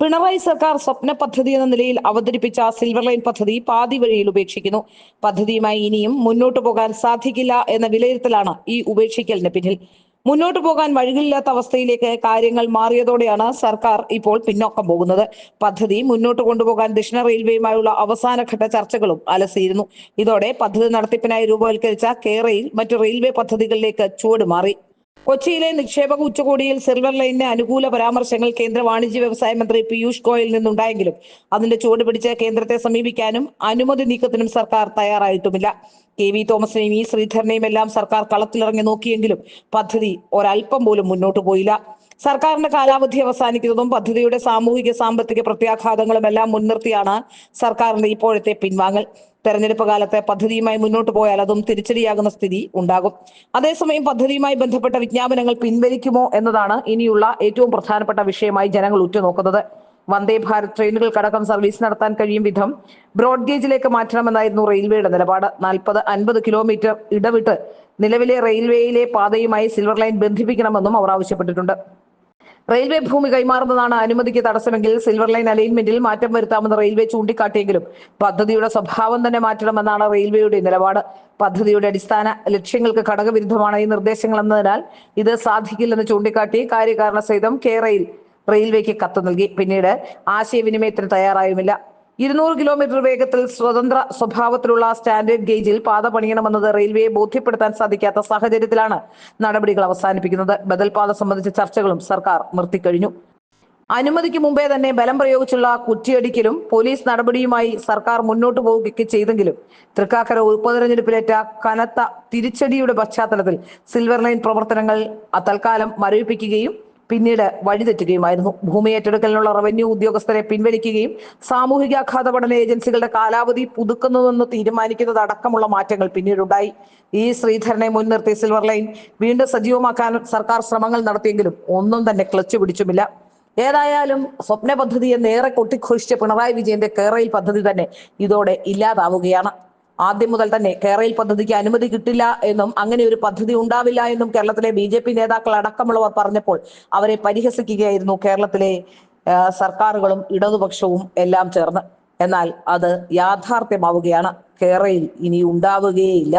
പിണറായി സർക്കാർ സ്വപ്ന പദ്ധതി എന്ന നിലയിൽ അവതരിപ്പിച്ച സിൽവർ ലൈൻ പദ്ധതി പാതി വഴിയിൽ ഉപേക്ഷിക്കുന്നു. പദ്ധതിയുമായി ഇനിയും മുന്നോട്ടു പോകാൻ സാധിക്കില്ല എന്ന വിലയിരുത്തലാണ് ഈ ഉപേക്ഷിക്കലിന് പിന്നിൽ. മുന്നോട്ടു പോകാൻ വഴികളില്ലാത്ത അവസ്ഥയിലേക്ക് കാര്യങ്ങൾ മാറിയതോടെയാണ് സർക്കാർ ഇപ്പോൾ പിന്നോക്കം പോകുന്നത്. പദ്ധതി മുന്നോട്ട് കൊണ്ടുപോകാൻ ദക്ഷിണ റെയിൽവേയുമായുള്ള അവസാനഘട്ട ചർച്ചകളും അലസിയിരുന്നു. ഇതോടെ പദ്ധതി നടത്തിപ്പിനായി രൂപവൽക്കരിച്ച കേരയിൽ മറ്റു റെയിൽവേ പദ്ധതികളിലേക്ക് ചുവട് മാറി. കൊച്ചിയിലെ നിക്ഷേപക ഉച്ചകോടിയിൽ സിൽവർ ലൈനിന് അനുകൂല പരാമർശങ്ങൾ കേന്ദ്ര വാണിജ്യ വ്യവസായ മന്ത്രി പീയൂഷ് ഗോയൽ നിന്നുണ്ടായെങ്കിലും അതിന്റെ ചുവട് പിടിച്ച് കേന്ദ്രത്തെ സമീപിക്കാനും അനുമതി നീക്കത്തിനും സർക്കാർ തയ്യാറായിട്ടുമില്ല. കെ വി തോമസിനെയും ഇ ശ്രീധരനെയും എല്ലാം സർക്കാർ കളത്തിലിറങ്ങി നോക്കിയെങ്കിലും പദ്ധതി ഒരൽപ്പം പോലും മുന്നോട്ട് പോയില്ല. സർക്കാരിന്റെ കാലാവധി അവസാനിക്കുന്നതും പദ്ധതിയുടെ സാമൂഹിക സാമ്പത്തിക പ്രത്യാഘാതങ്ങളും എല്ലാം മുൻനിർത്തിയാണ് സർക്കാരിന്റെ ഇപ്പോഴത്തെ പിൻവാങ്ങൽ. തെരഞ്ഞെടുപ്പ് കാലത്തെ പദ്ധതിയുമായി മുന്നോട്ട് പോയാൽ അതും തിരിച്ചടിയാകുന്ന സ്ഥിതി ഉണ്ടാകും. അതേസമയം പദ്ധതിയുമായി ബന്ധപ്പെട്ട വിജ്ഞാപനങ്ങൾ പിൻവലിക്കുമോ എന്നതാണ് ഇനിയുള്ള ഏറ്റവും പ്രധാനപ്പെട്ട വിഷയമായി ജനങ്ങൾ ഉറ്റുനോക്കുന്നത്. വന്ദേ ഭാരത് ട്രെയിനുകൾ ട്രെയിനുകൾക്കടക്കം സർവീസ് നടത്താൻ കഴിയും വിധം ബ്രോഡ് ഗേജിലേക്ക് മാറ്റണമെന്നായിരുന്നു റെയിൽവേയുടെ നിലപാട്. നാൽപ്പത് അൻപത് കിലോമീറ്റർ ഇടവിട്ട് നിലവിലെ റെയിൽവേയിലെ പാതയുമായി സിൽവർ ലൈൻ ബന്ധിപ്പിക്കണമെന്നും അവർ ആവശ്യപ്പെട്ടിട്ടുണ്ട്. റെയിൽവേ ഭൂമി കൈമാറുന്നതാണ് അനുമതിക്ക് തടസ്സമെങ്കിൽ സിൽവർ ലൈൻ അലൈൻമെന്റിൽ മാറ്റം വരുത്താമെന്ന് റെയിൽവേ ചൂണ്ടിക്കാട്ടിയെങ്കിലും പദ്ധതിയുടെ സ്വഭാവം തന്നെ മാറ്റണമെന്നാണ് റെയിൽവേയുടെ നിലപാട്. പദ്ധതിയുടെ അടിസ്ഥാന ലക്ഷ്യങ്ങൾക്ക് ഘടകവിരുദ്ധമാണ് ഈ നിർദ്ദേശങ്ങൾ എന്നതിനാൽ ഇത് സാധിക്കില്ലെന്ന് ചൂണ്ടിക്കാട്ടി കാര്യകാരണ സഹിതം കെ റെയിൽ റെയിൽവേക്ക് കത്ത് നൽകി. പിന്നീട് ആശയവിനിമയത്തിന് തയ്യാറായുമില്ല. ഇരുന്നൂറ് കിലോമീറ്റർ വേഗത്തിൽ സ്വതന്ത്ര സ്വഭാവത്തിലുള്ള സ്റ്റാൻഡേർഡ് ഗേജിൽ പാത പണിയണമെന്നത് റെയിൽവേയെ ബോധ്യപ്പെടുത്താൻ സാധിക്കാത്ത സാഹചര്യത്തിലാണ് നടപടികൾ അവസാനിപ്പിക്കുന്നത്. ബദൽ പാത സംബന്ധിച്ച ചർച്ചകളും സർക്കാർ നിർത്തിക്കഴിഞ്ഞു. അനുമതിക്ക് മുമ്പേ തന്നെ ബലം പ്രയോഗിച്ചുള്ള കുറ്റിയടിക്കലും പോലീസ് നടപടിയുമായി സർക്കാർ മുന്നോട്ടു പോവുകയൊക്കെ ചെയ്തെങ്കിലും തൃക്കാക്കര ഉപതെരഞ്ഞെടുപ്പിലേറ്റ കനത്ത തിരിച്ചടിയുടെ പശ്ചാത്തലത്തിൽ സിൽവർ ലൈൻ പ്രവർത്തനങ്ങൾ തൽക്കാലം മരവിപ്പിക്കുകയും പിന്നീട് വഴിതെറ്റുകയുമായിരുന്നു. ഭൂമി ഏറ്റെടുക്കലിനുള്ള റവന്യൂ ഉദ്യോഗസ്ഥരെ പിൻവലിക്കുകയും സാമൂഹികാഘാത പഠന ഏജൻസികളുടെ കാലാവധി പുതുക്കുന്നതെന്ന് തീരുമാനിക്കുന്നത് അടക്കമുള്ള മാറ്റങ്ങൾ പിന്നീടുണ്ടായി. ഈ ശ്രീധരനെ മുൻനിർത്തി സിൽവർ ലൈൻ വീണ്ടും സജീവമാക്കാൻ സർക്കാർ ശ്രമങ്ങൾ നടത്തിയെങ്കിലും ഒന്നും തന്നെ ക്ലച്ച് പിടിച്ചുമില്ല. ഏതായാലും സ്വപ്ന പദ്ധതിയെ നേരെ കൊട്ടിഘോഷിച്ച പിണറായി വിജയന്റെ കേരയിൽ പദ്ധതി തന്നെ ഇതോടെ ഇല്ലാതാവുകയാണ്. ആദ്യം മുതൽ തന്നെ കേരയിൽ പദ്ധതിക്ക് അനുമതി കിട്ടില്ല എന്നും അങ്ങനെ ഒരു പദ്ധതി ഉണ്ടാവില്ല എന്നും കേരളത്തിലെ ബി ജെ പി നേതാക്കൾ അടക്കമുള്ളവർ പറഞ്ഞപ്പോൾ അവരെ പരിഹസിക്കുകയായിരുന്നു കേരളത്തിലെ സർക്കാരുകളും ഇടതുപക്ഷവും എല്ലാം ചേർന്ന്. എന്നാൽ അത് യാഥാർത്ഥ്യമാവുകയാണ്. കേരയിൽ ഇനി ഉണ്ടാവുകയേയില്ല.